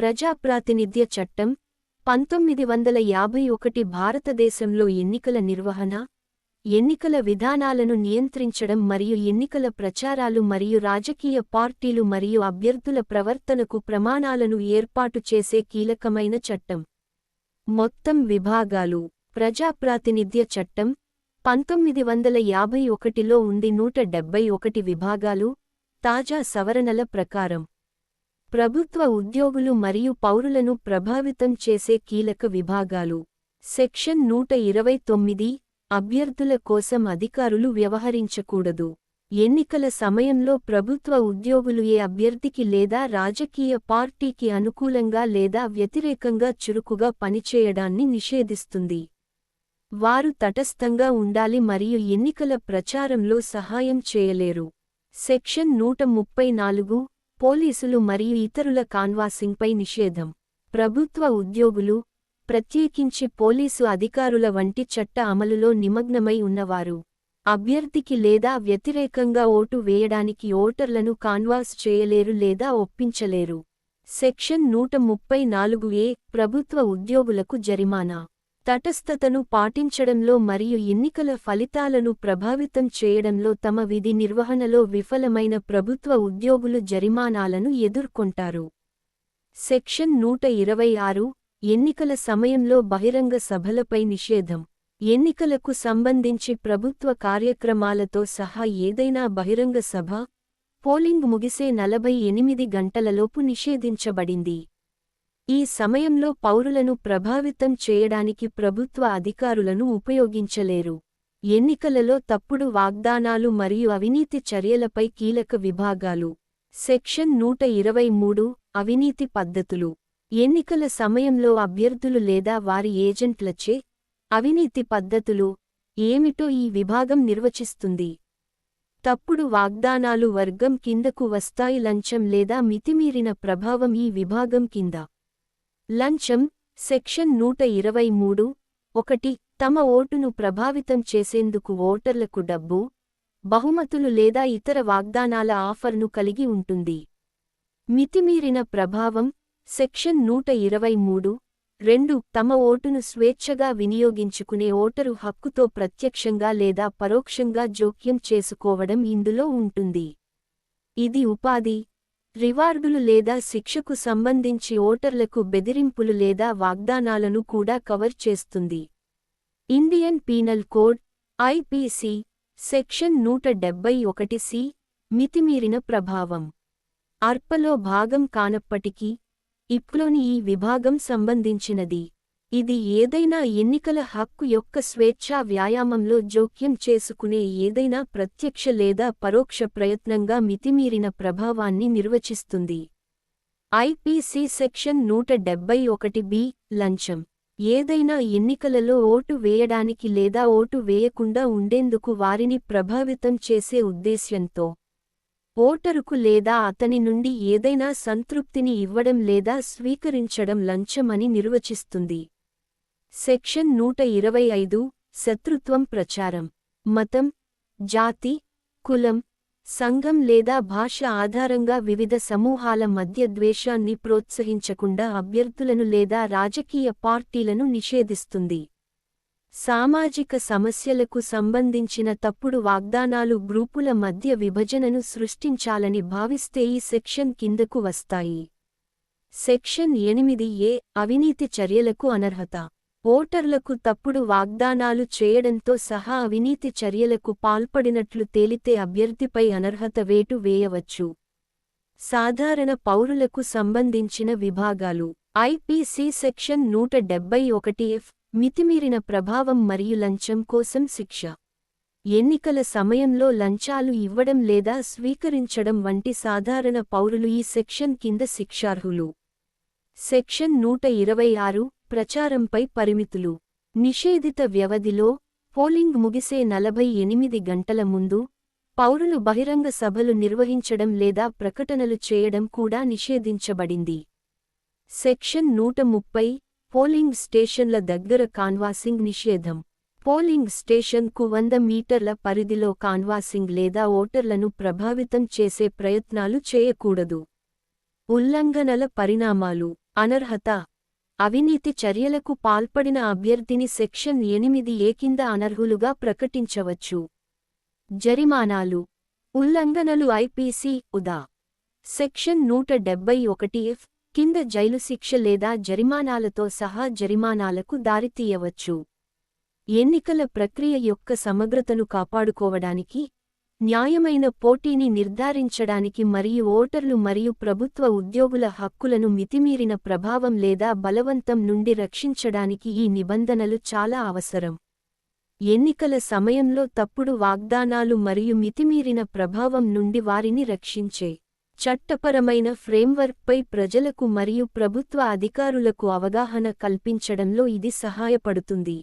ప్రజాప్రాతినిధ్య చట్టం పంతొమ్మిది వందల యాభై ఒకటి భారతదేశంలో ఎన్నికల నిర్వహణ ఎన్నికల విధానాలను నియంత్రించడం మరియు ఎన్నికల ప్రచారాలు మరియు రాజకీయ పార్టీలు మరియు అభ్యర్థుల ప్రవర్తనకు ప్రమాణాలను ఏర్పాటు చేసే కీలకమైన చట్టం. మొత్తం విభాగాలు ప్రజాప్రాతినిధ్య చట్టం పంతొమ్మిది వందల యాభై ఒకటిలో ఉండి నూట డెబ్బై ఒకటి విభాగాలు తాజా సవరణల ప్రకారం. ప్రభుత్వ ఉద్యోగులు మరియు పౌరులను ప్రభావితం చేసే కీలక విభాగాలు. సెక్షన్ నూట ఇరవై తొమ్మిది అభ్యర్థుల కోసం అధికారులు వ్యవహరించకూడదు. ఎన్నికల సమయంలో ప్రభుత్వ ఉద్యోగులు ఏ అభ్యర్థికి లేదా రాజకీయ పార్టీకి అనుకూలంగా లేదా వ్యతిరేకంగా చురుకుగా పనిచేయడాన్ని నిషేధిస్తుంది. వారు తటస్థంగా ఉండాలి మరియు ఎన్నికల ప్రచారంలో సహాయం చేయలేరు. సెక్షన్ నూట ముప్పై నాలుగు పోలీసులు మరియు ఇతరుల కాన్వాసింగ్పై నిషేధం. ప్రభుత్వ ఉద్యోగులు ప్రత్యేకించి పోలీసు అధికారుల వంటి చట్ట అమలులో నిమగ్నమై ఉన్నవారు అభ్యర్థికి లేదా వ్యతిరేకంగా ఓటు వేయడానికి ఓటర్లను కాన్వాస్ చేయలేరు లేదా ఒప్పించలేరు. సెక్షన్ నూట ముప్పై నాలుగు ఏ ప్రభుత్వ ఉద్యోగులకు జరిమానా. తటస్థతను పాటించడంలో మరియు ఎన్నికల ఫలితాలను ప్రభావితం చేయడంలో తమ విధి నిర్వహణలో విఫలమైన ప్రభుత్వ ఉద్యోగులు జరిమానాలను ఎదుర్కొంటారు. సెక్షన్ నూట ఇరవై ఆరు ఎన్నికల సమయంలో బహిరంగ సభలపై నిషేధం. ఎన్నికలకు సంబంధించి ప్రభుత్వ కార్యక్రమాలతో సహా ఏదైనా బహిరంగ సభ పోలింగ్ ముగిసే నలభై ఎనిమిది గంటలలోపు నిషేధించబడింది. ఈ సమయంలో పౌరులను ప్రభావితం చేయడానికి ప్రభుత్వ అధికారులను ఉపయోగించలేరు. ఎన్నికలలో తప్పుడు వాగ్దానాలు మరియు అవినీతి చర్యలపై కీలక విభాగాలు. సెక్షన్ నూట ఇరవై మూడు అవినీతి పద్ధతులు. ఎన్నికల సమయంలో అభ్యర్థులు లేదా వారి ఏజెంట్లచే అవినీతి పద్ధతులు ఏమిటో ఈ విభాగం నిర్వచిస్తుంది. తప్పుడు వాగ్దానాలు వర్గం కిందకు వస్తాయి లంచం లేదా మితిమీరిన ప్రభావం ఈ విభాగం కింద. లంచం సెక్షన్ నూట ఇరవై మూడు ఒకటి తమ ఓటును ప్రభావితం చేసేందుకు ఓటర్లకు డబ్బు బహుమతులు లేదా ఇతర వాగ్దానాల ఆఫర్ను కలిగి ఉంటుంది. మితిమీరిన ప్రభావం సెక్షన్ నూట ఇరవై మూడు రెండు తమ ఓటును స్వేచ్ఛగా వినియోగించుకునే ఓటరు హక్కుతో ప్రత్యక్షంగా లేదా పరోక్షంగా జోక్యం చేసుకోవడం ఇందులో ఉంటుంది. ఇది ఉపాధి రివార్డులు లేదా శిక్షకు సంబంధించి ఓటర్లకు బెదిరింపులు లేదా వాగ్దానాలను కూడా కవర్ చేస్తుంది. Indian penal code IPC section నూట డెబ్బై ఒకటి సి మితిమీరిన ప్రభావం. అర్పలో భాగం కానప్పటికీ ఇప్లోని ఈ విభాగం సంబంధించినది. ఇది ఏదైనా ఎన్నికల హక్కు యొక్క స్వేచ్ఛా వ్యాయామంలో జోక్యం చేసుకునే ఏదైనా ప్రత్యక్ష లేదా పరోక్ష ప్రయత్నంగా మితిమీరిన ప్రభావాన్ని నిర్వచిస్తుంది. ఐపీసీ సెక్షన్ నూట డెబ్బై ఒకటి బి లంచం. ఏదైనా ఎన్నికలలో ఓటు వేయడానికి లేదా ఓటు వేయకుండా ఉండేందుకు వారిని ప్రభావితం చేసే ఉద్దేశ్యంతో ఓటరుకు లేదా అతని నుండి ఏదైనా సంతృప్తిని ఇవ్వడం లేదా స్వీకరించడం లంచమని నిర్వచిస్తుంది. సెక్షన్ నూట ఇరవై ఐదు శత్రుత్వం ప్రచారం. మతం జాతి కులం సంఘం లేదా భాష ఆధారంగా వివిధ సమూహాల మధ్య ద్వేషాన్ని ప్రోత్సహించకుండా అభ్యర్థులను లేదా రాజకీయ పార్టీలను నిషేధిస్తుంది. సామాజిక సమస్యలకు సంబంధించిన తప్పుడు వాగ్దానాలు గ్రూపుల మధ్య విభజనను సృష్టించాలని భావిస్తే ఈ సెక్షన్ కిందకు వస్తాయి. సెక్షన్ ఎనిమిది ఏ అవినీతి చర్యలకు అనర్హత. ఓటర్లకు తప్పుడు వాగ్దానాలు చేయడంతో సహా అవినీతి చర్యలకు పాల్పడినట్లు తేలితే అభ్యర్థిపై అనర్హత వేటు వేయవచ్చు. సాధారణ పౌరులకు సంబంధించిన విభాగాలు. ఐపీసీ సెక్షన్ నూట డెబ్బై ఒకటి ఎఫ్ మితిమీరిన ప్రభావం మరియు లంచం కోసం శిక్ష. ఎన్నికల సమయంలో లంచాలు ఇవ్వడం లేదా స్వీకరించడం వంటి సాధారణ పౌరులు ఈ సెక్షన్ కింద శిక్షార్హులు. సెక్షన్ నూట ఇరవై ఆరు ప్రచారంపై పరిమితులు. నిషేధిత వ్యవధిలో పోలింగ్ ముగిసే నలభై ఎనిమిది గంటల ముందు పౌరులు బహిరంగ సభలు నిర్వహించడం లేదా ప్రకటనలు చేయడం కూడా నిషేధించబడింది. సెక్షన్ నూట ముప్పై పోలింగ్ స్టేషన్ల దగ్గర కాన్వాసింగ్ నిషేధం. పోలింగ్ స్టేషన్కు వంద మీటర్ల పరిధిలో కాన్వాసింగ్ లేదా ఓటర్లను ప్రభావితం చేసే ప్రయత్నాలు చేయకూడదు. ఉల్లంఘనల పరిణామాలు. అనర్హత అవినీతి చర్యలకు పాల్పడిన అభ్యర్థిని సెక్షన్ ఎనిమిది ఏ కింద అనర్హులుగా ప్రకటించవచ్చు. జరిమానాలు. ఉల్లంఘనలు ఐపీసీ ఉదా సెక్షన్ నూట డెబ్బై ఒకటి ఎఫ్ కింద జైలు శిక్ష లేదా జరిమానాలతో సహా జరిమానాలకు దారితీయవచ్చు. ఎన్నికల ప్రక్రియ యొక్క సమగ్రతను కాపాడుకోవడానికి న్యాయమైన పోటీని నిర్ధారించడానికి మరియు ఓటర్లు మరియు ప్రభుత్వ ఉద్యోగుల హక్కులను మితిమీరిన ప్రభావం లేదా బలవంతం నుండి రక్షించడానికి ఈ నిబంధనలు చాలా అవసరం. ఎన్నికల సమయంలో తప్పుడు వాగ్దానాలు మరియు మితిమీరిన ప్రభావం నుండి వారిని రక్షించే చట్టపరమైన ఫ్రేమ్వర్క్పై ప్రజలకు మరియు ప్రభుత్వ అధికారులకు అవగాహన కల్పించడంలో ఇది సహాయపడుతుంది.